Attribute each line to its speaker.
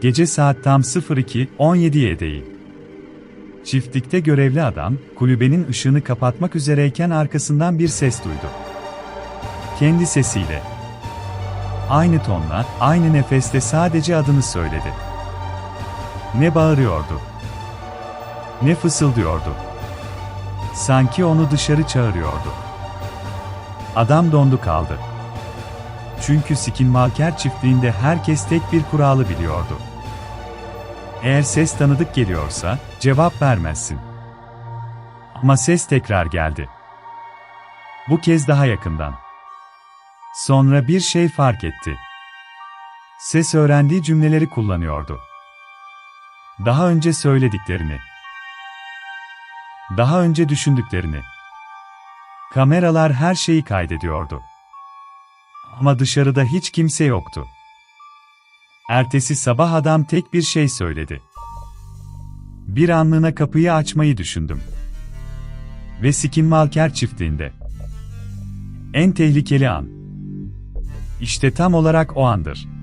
Speaker 1: Gece saat tam 02.17'ye değil. Çiftlikte görevli adam, kulübenin ışığını kapatmak üzereyken arkasından bir ses duydu. Kendi sesiyle. Aynı tonla, aynı nefeste sadece adını söyledi. Ne bağırıyordu? Ne fısıldıyordu? Sanki onu dışarı çağırıyordu. Adam dondu kaldı. Çünkü Skinwalker çiftliğinde herkes tek bir kuralı biliyordu. Eğer ses tanıdık geliyorsa, cevap vermezsin. Ama ses tekrar geldi. Bu kez daha yakından. Sonra bir şey fark etti. Ses öğrendiği cümleleri kullanıyordu. Daha önce söylediklerini. Daha önce düşündüklerini. Kameralar her şeyi kaydediyordu. Ama dışarıda hiç kimse yoktu. Ertesi sabah adam tek bir şey söyledi. Bir anlığına kapıyı açmayı düşündüm. Ve Skinwalker çiftliğinde. En tehlikeli an. İşte tam olarak o andır.